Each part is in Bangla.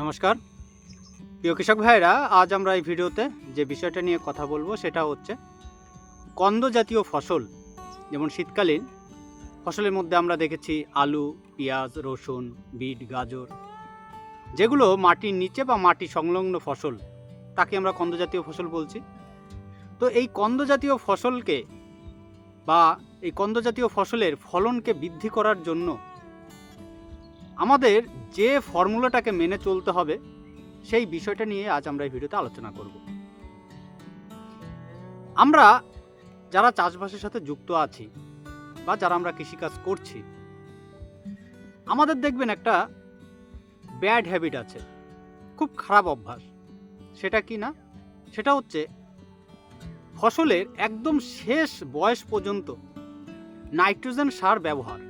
নমস্কার। প্রিয় কৃষক ভাইরা আজ আমরা এই ভিডিওতে যে বিষয়টা নিয়ে কথা বলব সেটা হচ্ছে কন্দ জাতীয় ফসল, যেমন শীতকালীন ফসলের মধ্যে আমরা দেখেছি আলু, পেঁয়াজ, রসুন, বিট, গাজর। যেগুলো মাটির নিচে বা মাটি সংলগ্ন ফসল, তাকে আমরা কন্দ জাতীয় ফসল বলছি। তো এই কন্দ জাতীয় ফসলকে বা এই কন্দ জাতীয় ফসলের ফলনকে বৃদ্ধি করার জন্য আমাদের যে ফর্মুলাটাকে মেনে চলতে হবে, সেই বিষয়টা নিয়ে আজ আমরা এই ভিডিওতে আলোচনা করব। আমরা যারা চাষবাসের সাথে যুক্ত আছি বা যারা আমরা কৃষিকাজ করছি, আমাদের দেখবেন একটা ব্যাড হ্যাবিট আছে, খুব খারাপ অভ্যাস। সেটা কি না? সেটা হচ্ছে ফসলের একদম শেষ বয়স পর্যন্ত নাইট্রোজেন সার ব্যবহার।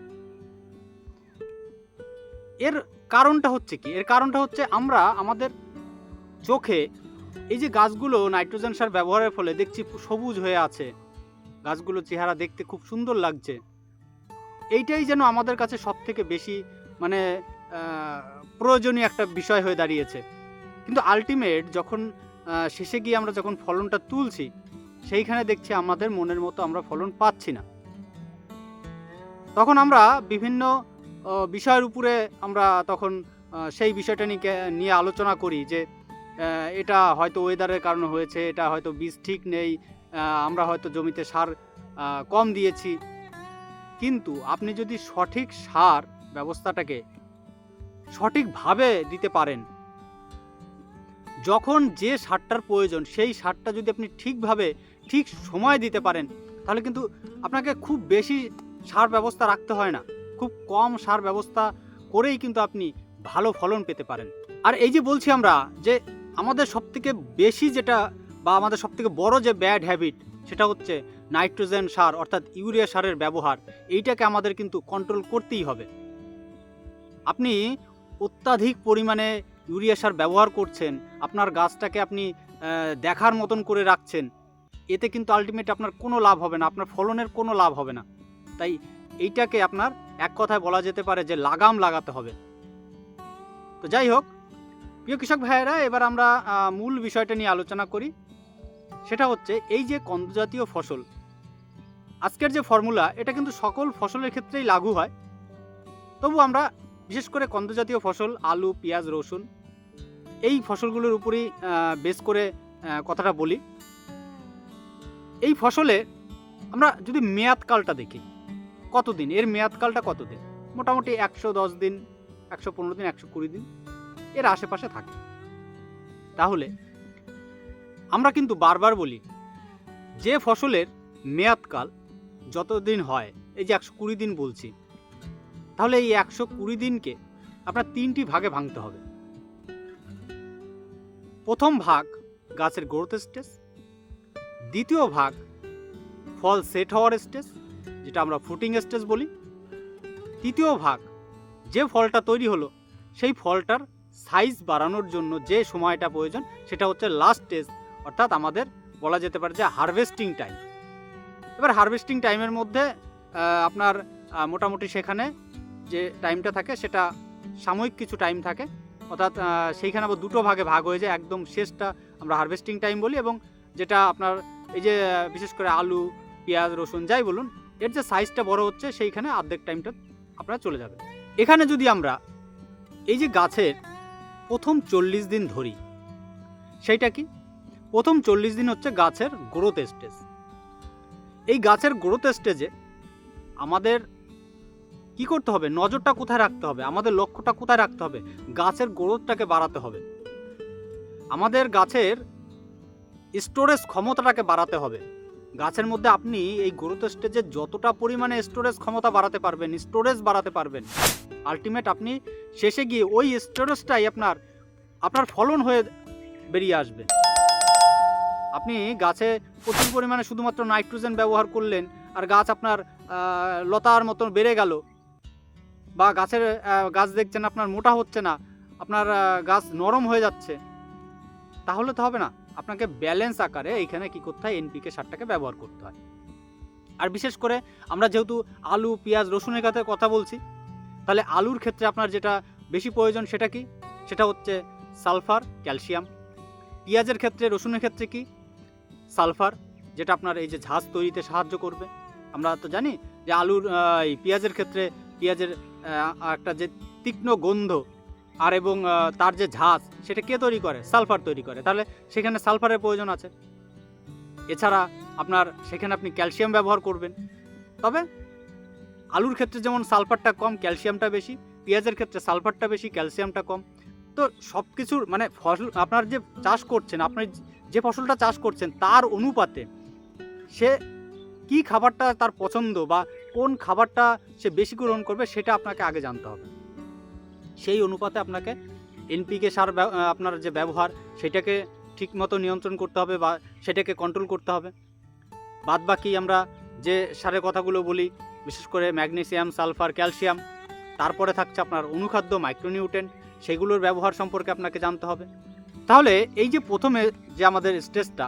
এর কারণটা হচ্ছে কি? এর কারণটা হচ্ছে আমরা আমাদের চোখে এই যে গাছগুলো নাইট্রোজেন সার ব্যবহারের ফলে দেখছি সবুজ হয়ে আছে। গাছগুলো চেহারা দেখতে খুব সুন্দর লাগছে। এইটাই যেন আমাদের কাছে সব থেকে বেশি মানে প্রয়োজনীয় একটা বিষয় হয়ে দাঁড়িয়েছে। কিন্তু আলটিমেট যখন শেষে গিয়ে আমরা যখন ফলনটা তুলছি, সেইখানে দেখছি আমাদের মনের মতো আমরা ফলন পাচ্ছি না। তখন আমরা বিভিন্ন বিষয়ের উপরে আমরা তখন সেই বিষয়টা নিয়ে নিয়ে আলোচনা করি যে এটা হয়তো ওয়েদারের কারণে হয়েছে, এটা হয়তো বীজ ঠিক নেই আমরা হয়তো জমিতে সার কম দিয়েছি। কিন্তু আপনি যদি সঠিক সার ব্যবস্থাটাকে সঠিকভাবে দিতে পারেন, যখন যে সারটার প্রয়োজন, সেই সারটা যদি আপনি ঠিকভাবে, ঠিক সময় দিতে পারেন, তাহলে কিন্তু আপনাকে খুব বেশি সার ব্যবস্থা রাখতে হয় না। খুব কম সার ব্যবস্থা করেই কিন্তু আপনি ভালো ফলন পেতে পারেন। আর এই যে বলছি আমরা যে আমাদের সবথেকে বেশি যেটা বা আমাদের সবথেকে বড় যে ব্যাড হ্যাবিট সেটা হচ্ছে নাইট্রোজেন সার অর্থাৎ ইউরিয়া সারের ব্যবহার। এইটাকে আমাদের কিন্তু কন্ট্রোল করতেই হবে। আপনি অত্যাধিক পরিমাণে ইউরিয়া সার ব্যবহার করছেন, আপনার গাছটাকে আপনি দেখার মতন করে রাখছেন, এতে কিন্তু আলটিমেট আপনার কোনো লাভ হবে না, আপনার ফলনের কোনো লাভ হবে না। তাই এইটাকে আপনার এক কথায় বলা যেতে পারে যে লাগাম লাগাতে হবে। তো যাই হোক, প্রিয় কৃষক ভাইয়েরা, এবার আমরা মূল বিষয়টা নিয়ে আলোচনা করি। সেটা হচ্ছে এই যে কন্দজাতীয় ফসল, আজকের যে ফর্মুলা, এটা কিন্তু সকল ফসলের ক্ষেত্রেই লাগু হয়। তবু আমরা বিশেষ করে কন্দজাতীয় ফসল, আলু, পেঁয়াজ, রসুন, এই ফসলগুলোর উপরেই বেস করে কথাটা বলি। এই ফসলে আমরা যদি মেয়াদকালটা দেখি কতদিন? এর মেয়াদকালটা কতদিন? মোটামুটি একশো দশ দিন, একশো পনেরো দিন, একশো কুড়ি দিন এর আশেপাশে থাকে। তাহলে আমরা কিন্তু বারবার বলি, যে ফসলের মেয়াদকাল যতদিন হয়, এই যে একশো কুড়ি দিন বলছি, তাহলে এই একশো কুড়ি দিনকে আপনার তিনটি ভাগে ভাঙতে হবে। প্রথম ভাগ গাছের গ্রোথ স্টেজ দ্বিতীয় ভাগ ফল সেট হওয়ার স্টেজ যেটা আমরা ফুটিং স্টেজ বলি। তৃতীয় ভাগ, যে ফলটা তৈরি হলো, সেই ফলটার সাইজ বাড়ানোর জন্য যে সময়টা প্রয়োজন, সেটা হচ্ছে লাস্ট স্টেজ অর্থাৎ আমাদের বলা যেতে পারে যে হারভেস্টিং টাইম এবার হারভেস্টিং টাইমের মধ্যে আপনার মোটামুটি সেখানে যে টাইমটা থাকে, সেটা সাময়িক কিছু টাইম থাকে। অর্থাৎ সেইখানে আবার দুটো ভাগে ভাগ হয়ে যায়। একদম শেষটা আমরা হারভেস্টিং টাইম বলি এবং যেটা আপনার এই যে, বিশেষ করে আলু, পেঁয়াজ, রসুন, যাই বলুন এর যে সাইজটা বড় হচ্ছে, সেইখানে অর্ধেক টাইমটা আপনারা চলে যাবে এখানে যদি আমরা এই যে গাছের প্রথম চল্লিশ দিন ধরি, সেইটা কি? প্রথম চল্লিশ দিন হচ্ছে গাছের গ্রোথ স্টেজ এই গাছের গ্রোথ স্টেজে আমাদের কি করতে হবে? নজরটা কোথায় রাখতে হবে? আমাদের লক্ষ্যটা কোথায় রাখতে হবে? গাছের গ্রোথটাকে বাড়াতে হবে। আমাদের গাছের স্টোরেজ ক্ষমতাটাকে বাড়াতে হবে। গাছের মধ্যে আপনি এই গ্রোথ স্টেজে যতটা পরিমাণে স্টোরেজ ক্ষমতা বাড়াতে পারবেন স্টোরেজ বাড়াতে পারবেন আলটিমেট আপনি শেষে গিয়ে ওই স্টোরেজটাই আপনার আপনার ফলন হয়ে বেরিয়ে আসবে। আপনি গাছে প্রচুর পরিমাণে শুধুমাত্র নাইট্রোজেন ব্যবহার করলেন, আর গাছ আপনার লতার মতন বেড়ে গেল, বা গাছের গাছ দেখছেন আপনার মোটা হচ্ছে না, আপনার গাছ নরম হয়ে যাচ্ছে, তাহলে তো হবে না। আপনাকে ব্যালেন্স আকারে এইখানে কি করতে হয় এনপিকে সারটাকে ব্যবহার করতে হয়। আর বিশেষ করে আমরা যেহেতু আলু, পেঁয়াজ, রসুনের কথা কথা বলছি, তাহলে আলুর ক্ষেত্রে আপনার যেটা বেশি প্রয়োজন সেটা কি? সেটা হচ্ছে সালফার, ক্যালসিয়াম। পেঁয়াজের ক্ষেত্রে, রসুনের ক্ষেত্রে কি? সালফার, যেটা আপনার এই যে ঝাঁজ তৈরিতে সাহায্য করবে। আমরা তো জানি যে আলুর এই পেঁয়াজের ক্ষেত্রে পেঁয়াজের একটা যে তীক্ষ্ণ গন্ধ আর এবং তার যে ঝাঁজ, সেটা কে তৈরি করে? সালফার তৈরি করে। তাহলে সেখানে সালফারের প্রয়োজন আছে। এছাড়া আপনার, সেখানে আপনি ক্যালসিয়াম ব্যবহার করবেন। তবে আলুর ক্ষেত্রে যেমন সালফারটা কম, ক্যালসিয়ামটা বেশি, পেঁয়াজের ক্ষেত্রে সালফারটা বেশি, ক্যালসিয়ামটা কম। তো সব কিছুর মানে ফসল, আপনার যে চাষ করছেন, আপনি যে ফসলটা চাষ করছেন, তার অনুপাতে সে কি খাবারটা তার পছন্দ বা কোন খাবারটা সে বেশি গ্রহণ করবে, সেটা আপনাকে আগে জানতে হবে। সেই অনুপাতে আপনাকে এনপিকে সার আপনার যে ব্যবহার, সেটাকে ঠিকমতো নিয়ন্ত্রণ করতে হবে বা সেটাকে কন্ট্রোল করতে হবে। বাদ বাকি আমরা যে সারের কথাগুলো বলি, বিশেষ করে ম্যাগনেসিয়াম, সালফার, ক্যালসিয়াম, তারপরে থাকছে আপনার অনুখাদ্য, মাইক্রোনিউট্রেন্ট, সেগুলোর ব্যবহার সম্পর্কে আপনাকে জানতে হবে। তাহলে এই যে প্রথমে যে আমাদের স্টেজটা,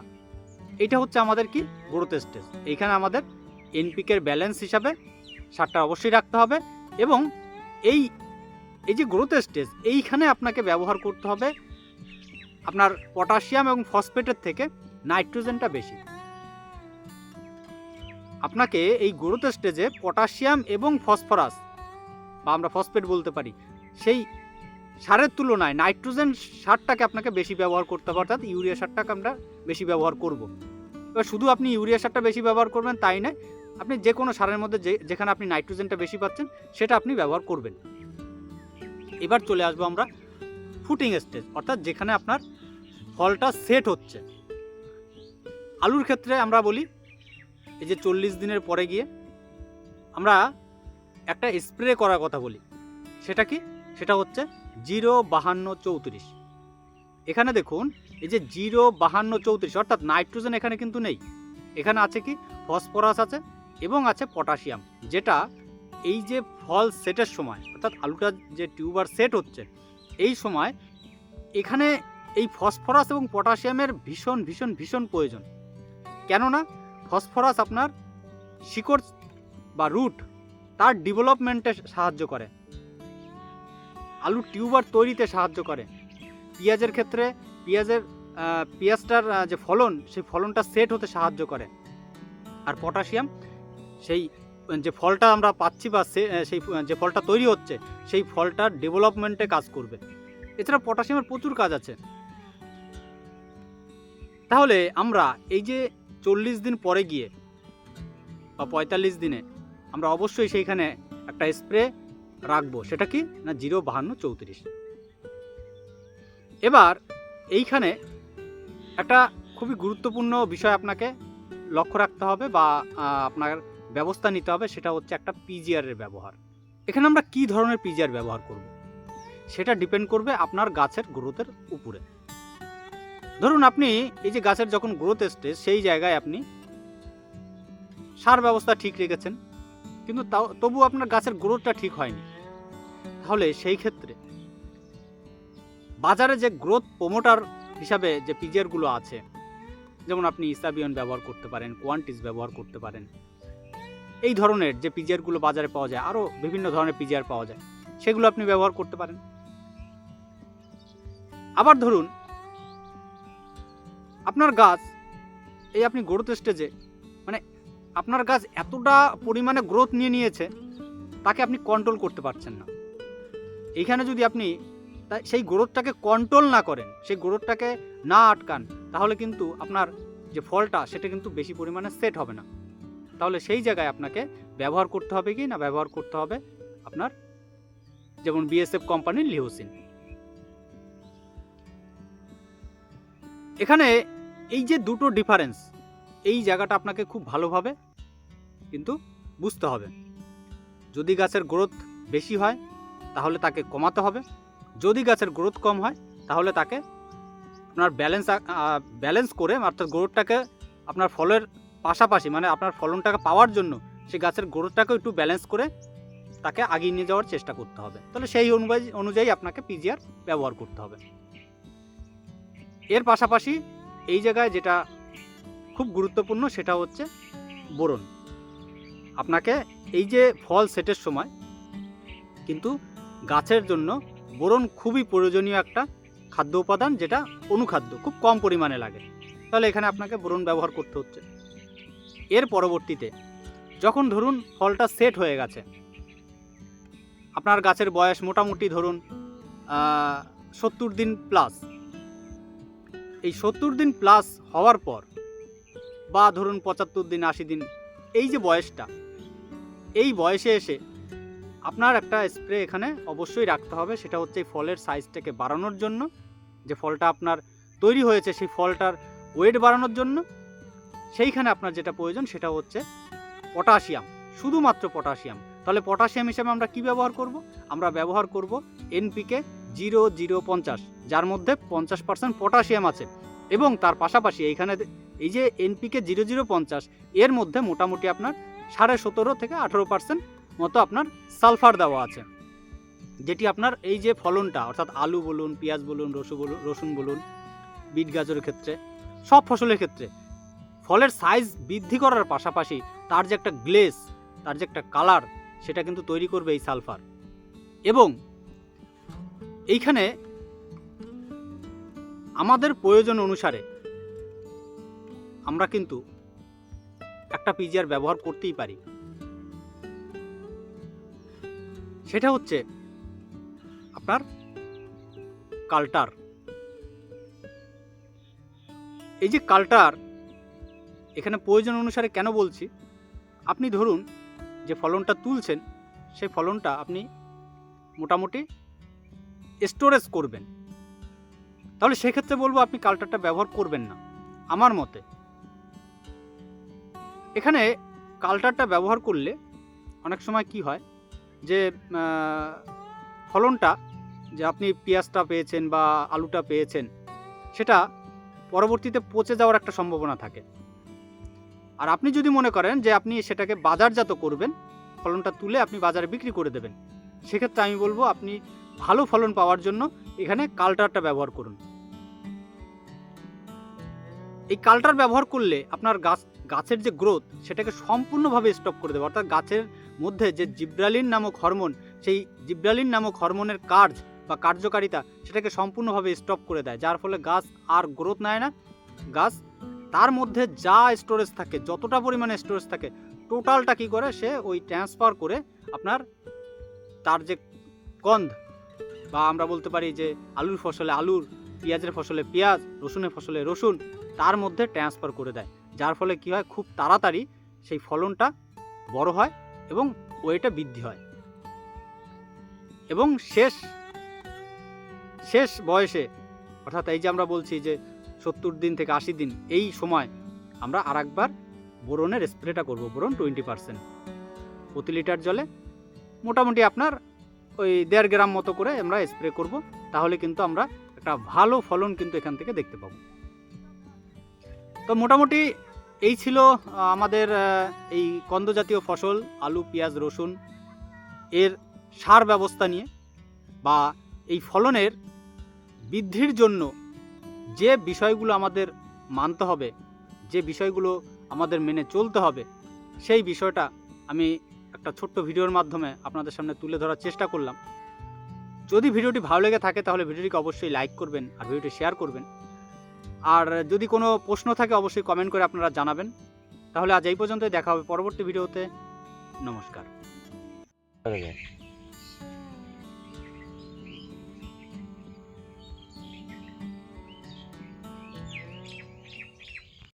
এটা হচ্ছে আমাদের কি? গ্রোথ স্টেজ এইখানে আমাদের এনপিকের ব্যালেন্স হিসাবে সারটা অবশ্যই রাখতে হবে এবং এই এই যে গ্রোথ স্টেজ এইখানে আপনাকে ব্যবহার করতে হবে আপনার পটাশিয়াম এবং ফসফেটের থেকে নাইট্রোজেনটা বেশি। আপনাকে এই গ্রোথ স্টেজে পটাশিয়াম এবং ফসফরাস বা আমরা ফসফেট বলতে পারি, সেই সারের তুলনায় নাইট্রোজেন সারটাকে আপনাকে বেশি ব্যবহার করতে হবে, অর্থাৎ ইউরিয়া সারটাকে আমরা বেশি ব্যবহার করব। এবার শুধু আপনি ইউরিয়া সারটা বেশি ব্যবহার করবেন তাই নয়, আপনি যে কোনো সারের মধ্যে যেখানে আপনি নাইট্রোজেনটা বেশি পাচ্ছেন, সেটা আপনি ব্যবহার করবেন। এবার চলে আসব আমরা ফুটিং স্টেজ, অর্থাৎ যেখানে আপনার ফলটা সেট হচ্ছে। আলুর ক্ষেত্রে আমরা বলি, এই যে চল্লিশ দিনের পরে গিয়ে আমরা একটা স্প্রে করার কথা বলি। সেটা কি? সেটা হচ্ছে জিরো বাহান্ন চৌত্রিশ। এখানে দেখুন, এই যে জিরো বাহান্ন চৌত্রিশ, অর্থাৎ নাইট্রোজেন এখানে কিন্তু নেই। এখানে আছে কি? ফসফরাস আছে এবং আছে পটাশিয়াম, যেটা এই যে ফল সেটের সময়, অর্থাৎ আলুটা যে টিউবার সেট হচ্ছে, এই সময় এখানে এই ফসফরাস এবং পটাশিয়ামের ভীষণ ভীষণ ভীষণ প্রয়োজন। কেননা ফসফরাস আপনার শিকড় বা রুট তার ডেভেলপমেন্টে সাহায্য করে। আলুর টিউবার তৈরিতে সাহায্য করে। পেঁয়াজের ক্ষেত্রে পেঁয়াজের পেঁয়াজটার যে ফলন, সেই ফলনটা সেট হতে সাহায্য করে। আর পটাশিয়াম সেই যে ফলটা আমরা পাচ্ছি বা সেই যে ফলটা তৈরি হচ্ছে, সেই ফলটার ডেভেলপমেন্টে কাজ করবে। এছাড়া পটাশিয়ামের প্রচুর কাজ আছে। তাহলে আমরা এই যে চল্লিশ দিন পরে গিয়ে বা পঁয়তাল্লিশ দিনে আমরা অবশ্যই সেইখানে একটা স্প্রে রাখব। সেটা কি? না, জিরো বাহান্ন চৌত্রিশ। এবার এইখানে একটা খুবই গুরুত্বপূর্ণ বিষয় আপনাকে লক্ষ্য রাখতে হবে বা আপনার ব্যবস্থা নিতে হবে, সেটা হচ্ছে একটা পিজিআরের ব্যবহার। এখানে আমরা কি ধরনের পিজিআর ব্যবহার করব? সেটা ডিপেন্ড করবে আপনার গাছের গ্রোথের উপরে। ধরুন আপনি এই যে গাছের যখন গ্রোথ স্টেজ সেই জায়গায় আপনি সার ব্যবস্থা ঠিক রেখেছেন, কিন্তু তাও, তবু আপনার গাছের গ্রোথটা ঠিক হয়নি। তাহলে সেই ক্ষেত্রে বাজারে যে গ্রোথ প্রোমোটার হিসাবে যে পিজিআরগুলো আছে, যেমন আপনি ইসাবিয়ন ব্যবহার করতে পারেন কোয়ান্টিস ব্যবহার করতে পারেন এই ধরনের যে পিজিআরগুলো বাজারে পাওয়া যায় আরও বিভিন্ন ধরনের পিজিআর পাওয়া যায়, সেগুলো আপনি ব্যবহার করতে পারেন। আবার ধরুন, আপনার গাছ, এই আপনি গ্রোথ স্টেজে মানে আপনার গাছ এতটা পরিমাণে গ্রোথ নিয়ে নিয়েছে, তাকে আপনি কন্ট্রোল করতে পারছেন না। এইখানে যদি আপনি তা- সেই গ্রোথটাকে কন্ট্রোল না করেন, সেই গ্রোথটাকে না আটকান, তাহলে কিন্তু আপনার যে ফলটা, সেটা কিন্তু বেশি পরিমাণে সেট হবে না। তাহলে সেই জায়গায় আপনাকে ব্যবহার করতে হবে কি না ব্যবহার করতে হবে আপনার যেমন বিএসএফ কোম্পানির লিওসিন এখানে এই যে দুটো ডিফারেন্স এই জায়গাটা আপনাকে খুব ভালোভাবে কিন্তু বুঝতে হবে। যদি গাছের গ্রোথ বেশি হয়, তাহলে তাকে কমাতে হবে। যদি গাছের গ্রোথ কম হয়, তাহলে তাকে আপনার ব্যালেন্স ব্যালেন্স করে অর্থাৎ গ্রোথটাকে আপনার ফলের পাশাপাশি মানে আপনার ফলনটাকে পাওয়ার জন্য সেই গাছের গ্রোথটাকে একটু ব্যালেন্স করে তাকে আগিয়ে নিয়ে যাওয়ার চেষ্টা করতে হবে। তাহলে সেই অনুযায়ী অনুযায়ী আপনাকে পিজিআর ব্যবহার করতে হবে। এর পাশাপাশি এই জায়গায় যেটা খুব গুরুত্বপূর্ণ সেটা হচ্ছে বোরন। আপনাকে এই যে ফল সেটের সময় কিন্তু গাছের জন্য বোরন খুবই প্রয়োজনীয় একটা খাদ্য উপাদান যেটা অনুখাদ্য, খুব কম পরিমাণে লাগে। তাহলে এখানে আপনাকে বোরন ব্যবহার করতে হচ্ছে। এর পরবর্তীতে, যখন ধরুন ফলটা সেট হয়ে গেছে, আপনার গাছের বয়স মোটামুটি ধরুন সত্তর দিন প্লাস এই সত্তর দিন প্লাস হওয়ার পর বা ধরুন পঁচাত্তর দিন, আশি দিন, এই যে বয়সটা, এই বয়সে এসে আপনার একটা স্প্রে এখানে অবশ্যই রাখতে হবে, সেটা হচ্ছে ফলের সাইজটাকে বাড়ানোর জন্য, যে ফলটা আপনার তৈরি হয়েছে, সেই ফলটার ওয়েট বাড়ানোর জন্য সেইখানে আপনার যেটা প্রয়োজন সেটা হচ্ছে পটাশিয়াম, শুধুমাত্র পটাশিয়াম। তাহলে পটাশিয়াম হিসেবে আমরা কি ব্যবহার করব? আমরা ব্যবহার করব এনপিকে জিরো জিরো পঞ্চাশ, যার মধ্যে পঞ্চাশ পার্সেন্ট পটাশিয়াম আছে। এবং তার পাশাপাশি এইখানে এই যে এনপিকে জিরো জিরো পঞ্চাশ, এর মধ্যে মোটামুটি আপনার সাড়ে সতেরো থেকে আঠেরো পার্সেন্ট মতো আপনার সালফার দেওয়া আছে। যেটি আপনার এই যে ফলনটা, অর্থাৎ আলু বলুন, পেঁয়াজ বলুন, রসু বলুন, রসুন বলুন, বিট গাজরের ক্ষেত্রে, সব ফসলের ক্ষেত্রে ফলের সাইজ বৃদ্ধি করার পাশাপাশি তার যে একটা গ্লেস তার যে একটা কালার সেটা কিন্তু তৈরি করবে এই সালফার এবং এইখানে আমাদের প্রয়োজন অনুসারে আমরা কিন্তু একটা পিজিআর ব্যবহার করতেই পারি। সেটা হচ্ছে আপনার কাল্টার এই যে কাল্টার এখানে প্রয়োজন অনুসারে কেন বলছি? আপনি ধরুন যে ফলনটা তুলছেন, সেই ফলনটা আপনি মোটামুটি স্টোরেজ করবেন। তাহলে সেক্ষেত্রে বলব আপনি কালটারটা ব্যবহার করবেন না, আমার মতে। এখানে কালটারটা ব্যবহার করলে অনেক সময় কি হয় যে ফলনটা যে আপনি পেঁয়াজটা পেয়েছেন বা আলুটা পেয়েছেন, সেটা পরবর্তীতে পচে যাওয়ার একটা সম্ভাবনা থাকে। আর আপনি যদি মনে করেন যে আপনি সেটাকে বাজারজাত করবেন, ফলনটা তুলে আপনি বাজারে বিক্রি করে দেবেন, সেক্ষেত্রে আমি বলব আপনি ভালো ফলন পাওয়ার জন্য এখানে কাল্টারটা ব্যবহার করুন। এই কাল্টার ব্যবহার করলে আপনার গাছ, গাছের যে গ্রোথ, সেটাকে সম্পূর্ণভাবে স্টপ করে দেবে। অর্থাৎ গাছের মধ্যে যে জিব্রালিন নামক হরমোন, সেই জিব্রালিন নামক হরমোনের কার্য বা কার্যকারিতা, সেটাকে সম্পূর্ণভাবে স্টপ করে দেয়, যার ফলে গাছ আর গ্রোথ নেয় না। গাছ তার মধ্যে যা স্টোরেজ থাকে, যতটা পরিমাণে স্টোরেজ থাকে টোটালটা কি করে? সে ওই ট্রান্সফার করে আপনার তার যে গন্ধ বা আমরা বলতে পারি যে আলুর ফসলে আলুর, পেঁয়াজের ফসলে পেঁয়াজ, রসুনের ফসলে রসুন, তার মধ্যে ট্রান্সফার করে দেয়। যার ফলে কি হয়? খুব তাড়াতাড়ি সেই ফলনটা বড় হয় এবং ওয়েটা বৃদ্ধি হয়। এবং শেষ শেষ বয়সে, অর্থাৎ এই যে আমরা বলছি যে সত্তর দিন থেকে আশি দিন এই সময় আমরা আরেকবার বোরনের স্প্রেটা করব, বোরন টোয়েন্টি পার্সেন্ট। প্রতি লিটার জলে মোটামুটি আপনার ওই দেড় গ্রাম মতো করে আমরা স্প্রে করব, তাহলে কিন্তু আমরা একটা ভালো ফলন কিন্তু এখান থেকে দেখতে পাবো। তো মোটামুটি এই ছিল আমাদের এই কন্দজাতীয় ফসল, আলু, পেঁয়াজ, রসুন এর সার ব্যবস্থা নিয়ে বা এই ফলনের বৃদ্ধির জন্য যে বিষয়গুলো আমাদের মানতে হবে, যে বিষয়গুলো আমাদের মেনে চলতে হবে, সেই বিষয়টা আমি একটা ছোট্ট ভিডিওর মাধ্যমে আপনাদের সামনে তুলে ধরার চেষ্টা করলাম। যদি ভিডিওটি ভালো লেগে থাকে তাহলে ভিডিওটিকে অবশ্যই লাইক করবেন আর ভিডিওটি শেয়ার করবেন। আর যদি কোনো প্রশ্ন থাকে অবশ্যই কমেন্ট করে আপনারা জানাবেন। তাহলে আজ এই পর্যন্তই, দেখা হবে পরবর্তী ভিডিওতে। নমস্কার।